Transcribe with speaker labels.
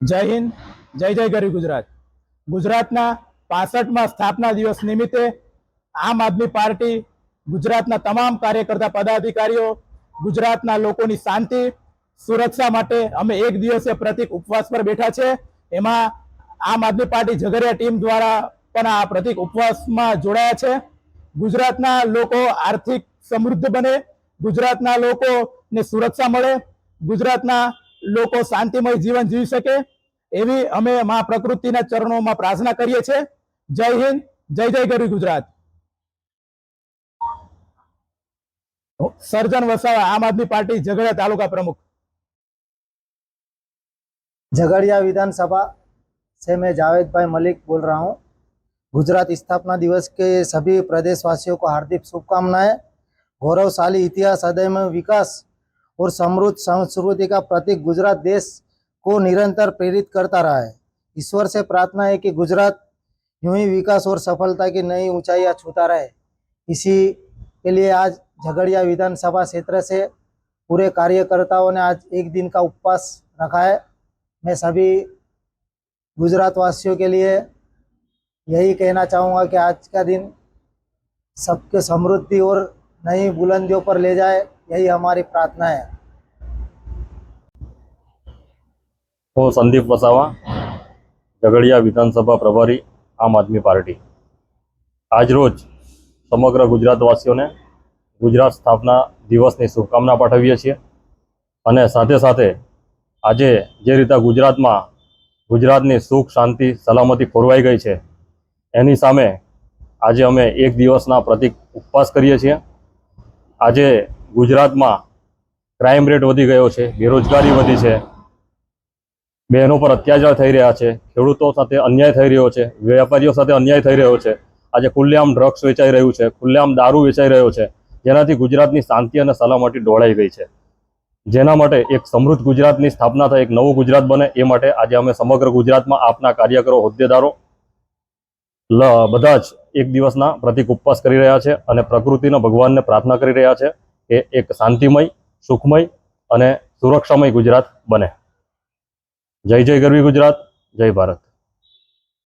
Speaker 1: જય હિન્દ, જય જય ગરી ગુજરાત. ગુજરાતના પાસઠમાં સ્થાપના દિવસ નિમિત્તે આમ આદમી પાર્ટી ગુજરાતના તમામ કાર્યકર્તા પદાધિકારીઓ, ગુજરાતના લોકોની શાંતિ, સુરક્ષા માટે અમે એક દિવસે પ્રતિક ઉપવાસ પર બેઠા છે. એમાં આમ આદમી પાર્ટી ઝઘડિયા ટીમ દ્વારા પણ આ પ્રતિક ઉપવાસમાં જોડાયા છે. ગુજરાતના લોકો આર્થિક સમૃદ્ધ બને, ગુજરાતના લોકોને સુરક્ષા મળે, ગુજરાતના લોકો શાંતિમય જીવન જીવી શકે એવી અમે મા પ્રકૃતિના ચરણોમાં પ્રાર્થના કરીએ છીએ જય હિન્દ જય જય ગરી ગુજરાત સર્જન વસાવા આમ આદમી પાર્ટી ઝઘડિયા તાલુકા प्रमुख
Speaker 2: झगड़िया विधानसभा से मैं जावेद भाई मलिक बोल रहा हूँ गुजरात स्थापना दिवस के सभी प्रदेशवासियों को हार्दिक शुभकामनाएं गौरवशाली इतिहास अदय में विकास और समृद्ध संस्कृति का प्रतीक गुजरात देश को निरंतर प्रेरित करता रहा है। ईश्वर से प्रार्थना है कि गुजरात यूँ ही विकास और सफलता की नई ऊंचाइयाँ छूता रहे। इसी के लिए आज झगड़िया विधानसभा क्षेत्र से पूरे कार्यकर्ताओं ने आज एक दिन का उपवास रखा है। मैं सभी गुजरात वासियों के लिए यही कहना चाहूँगा कि आज का दिन सबके समृद्धि और नई बुलंदियों पर ले जाए। यही हमारी प्रार्थना है
Speaker 3: હું સંદીપ વસાવા ઝઘડિયા વિધાનસભા પ્રભારી આમ આદમી પાર્ટી આજરોજ સમગ્ર ગુજરાતવાસીઓને ગુજરાત સ્થાપના દિવસની શુભકામના પાઠવીએ છીએ અને સાથે સાથે આજે જે રીતે ગુજરાતમાં ગુજરાતની સુખ શાંતિ સલામતી ખોરવાઈ ગઈ છે એની સામે આજે અમે એક દિવસના પ્રતિક ઉપવાસ કરીએ છીએ આજે ગુજરાતમાં ક્રાઇમ રેટ વધી ગયો છે, બેરોજગારી વધી છે. બહેનો પર અત્યાચાર થઈ રહ્યા છે, ખેડૂતો સાથે અન્યાય થઈ રહ્યો છે, વેપારીઓ સાથે અન્યાય થઈ રહ્યો છે. આજે ખુલ્લેઆમ ડ્રગ્સ વેચાઈ રહ્યું છે, ખુલ્લેઆમ દારૂ વેચાઈ રહ્યો છે, જેનાથી ગુજરાતની શાંતિ અને સલામતી ડોળાઈ ગઈ છે. જેના માટે એક સમૃદ્ધ ગુજરાતની સ્થાપના થાય એક નવું ગુજરાત બને, એ માટે આજે અમે સમગ્ર ગુજરાતમાં આપના કાર્યકરો, હોદ્દેદારો બધા જ એક દિવસના પ્રતિક ઉપવાસ કરી રહ્યા છે અને પ્રકૃતિના ભગવાનને પ્રાર્થના કરી રહ્યા છે. કે એક શાંતિમય સુખમય અને સુરક્ષામય ગુજરાત બને. જય જય ગરવી ગુજરાત જય ભારત.